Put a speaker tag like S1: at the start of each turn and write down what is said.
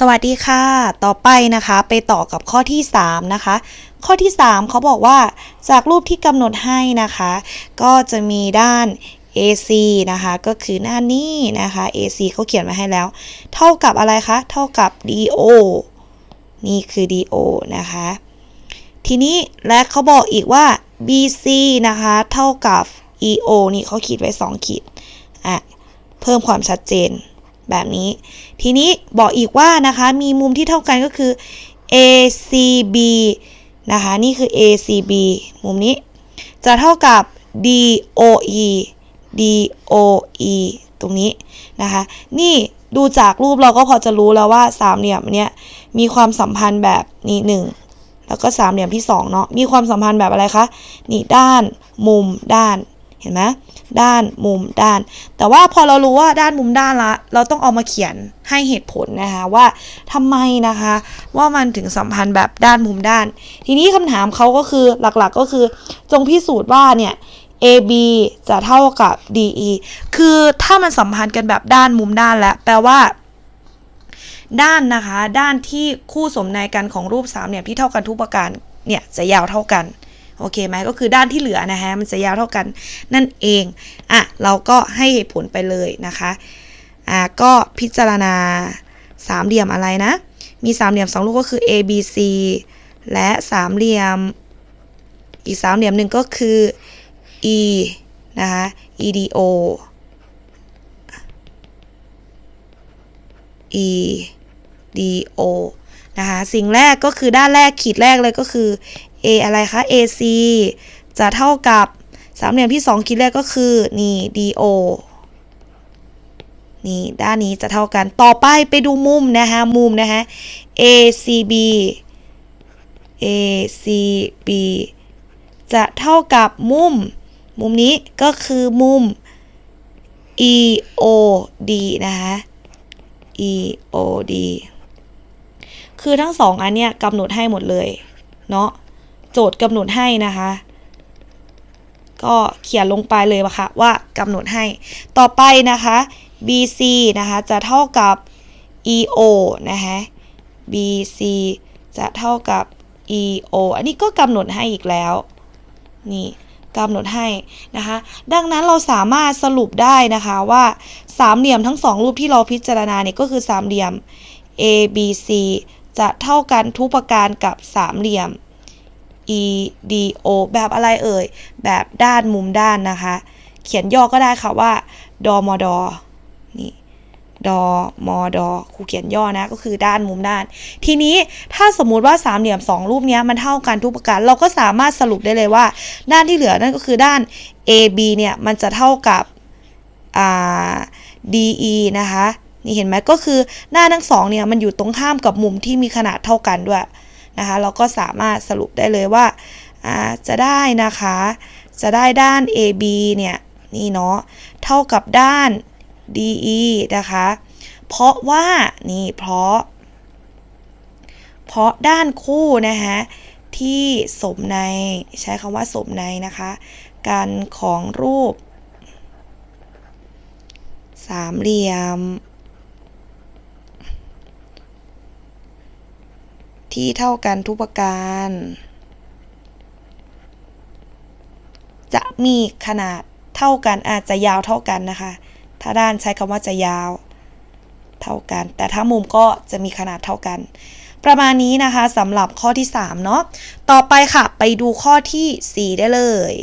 S1: สวัสดีค่ะ ต่อไปนะคะ ไปต่อกับข้อที่ 3 นะคะ ข้อที่ 3 เขาบอกว่าจากรูปที่กำหนดให้นะคะ ก็จะมีด้าน AC นะคะ ก็คือหน้านี้นะคะ AC เขาเขียนมาให้แล้ว เท่ากับอะไรคะ เท่ากับ DO นี่คือ DO นะคะ ทีนี้และเขาบอกอีกว่า BC นะคะ เท่ากับ EO นี่เขาขีดไว้ 2 ขีด อะ เพิ่มความชัดเจน แบบนี้ ทีนี้บอกอีกว่านะคะมีมุมที่เท่ากันก็คือ ACB นะคะนี่คือ ACB มุมนี้ จะเท่ากับ DOE DOE ตรงนี้นะคะนี่ดูจากรูปเราก็พอจะรู้แล้วว่าสามเหลี่ยมเนี้ยมีความสัมพันธ์แบบนี้หนึ่งแล้วก็สามเหลี่ยมที่สองเนาะมีความสัมพันธ์แบบอะไรคะนี่ด้านมุมด้าน เห็นไหมด้านมุมด้าน แต่ว่าพอเรารู้ว่าด้านมุมด้านละ เราต้องเอามาเขียนให้เหตุผลนะคะว่าทำไมนะคะ ว่ามันถึงสัมพันธ์แบบด้านมุมด้าน ทีนี้คำถามเขาก็คือหลักๆก็คือ จงพิสูจน์ว่าเนี่ย AB จะเท่ากับ DE คือถ้ามันสัมพันธ์กันแบบด้านมุมด้านแล้ว แปลว่าด้านนะคะ ด้านที่คู่สมในกันของรูปสามเหลี่ยที่เท่ากันทุกประการเนี่ยจะยาวเท่ากัน โอเคไหมก็คือด้านที่เหลือนะฮะมันจะยาวเท่ากันนั่นเองอะเราก็ให้ผลไปเลยนะคะอะก็พิจารณาสามเหลี่ยมอะไรนะ มีสามเหลี่ยมสองลูกก็คือ A B C และสามเหลี่ยม อีกสามเหลี่ยมหนึ่งก็คือ E นะคะ E D O E D O นะคะ สิ่งแรกก็คือด้านแรกขีดแรกเลยก็คือ A อะไรคะ AC จะเท่ากับสามเหลี่ยมที่2ขีดแรกก็คือ นี่ DO นี่ ด้านนี้จะเท่ากัน ต่อไปไปดูมุมนะคะมุมนะคะ ACB ACB จะเท่ากับมุม มุมนี้ก็คือมุม EOD นะคะ EOD คือทั้งสองอันเนี้ยกำหนดให้หมดเลย เนาะ โจทย์กำหนดให้นะคะ ก็เขียนลงไปเลยว่าค่ะว่ากำหนดให้ ต่อไปนะคะ BC นะคะจะเท่ากับ EO นะคะ BC จะเท่ากับ EO อันนี้ก็กำหนดให้อีกแล้วนี่กำหนดให้นะคะ ดังนั้นเราสามารถสรุปได้นะคะว่าสามเหลี่ยมทั้งสองรูปที่เราพิจารณาเนี่ยก็คือสามเหลี่ยม ABC จะเท่ากันทุกประการกับสามเหลี่ยม EDO แบบอะไรเอ่ย แบบด้านมุมด้านนะคะ เขียนย่อก็ได้ค่ะว่า ดมดนี่ดมดครูเขียนย่อนะก็คือด้านมุมด้าน ทีนี้ถ้าสมมุติว่าสามเหลี่ยมสองรูปนี้มันเท่ากันทุกประการ เราก็สามารถสรุปได้เลยว่า ด้านที่เหลือนั่นก็คือด้าน AB เนี่ยมันจะเท่ากับอ่า DE นะคะนี่เห็นไหมก็คือหน้าทั้งสองเนี่ยมันอยู่ตรงข้ามกับมุมที่มีขนาดเท่ากันด้วย นะคะ เราก็สามารถสรุปได้เลยว่าจะได้นะคะ จะได้ด้าน AB เนี่ยนี่เนาะเท่ากับด้าน DE นะคะ เพราะว่านี่เพราะ เพราะด้านคู่นะคะที่สมในใช้คำว่าสมในนะคะ การของรูป สามเหลี่ยม ที่เท่ากันทุกประการ จะมีขนาดเท่ากันอาจจะยาวเท่ากันนะคะ ถ้าด้านใช้คำว่าจะยาวเท่ากัน แต่ถ้ามุมก็จะมีขนาดเท่ากัน ประมาณนี้นะคะสำหรับข้อที่3เนาะ ต่อไปค่ะ ไปดูข้อที่ 4 ได้เลย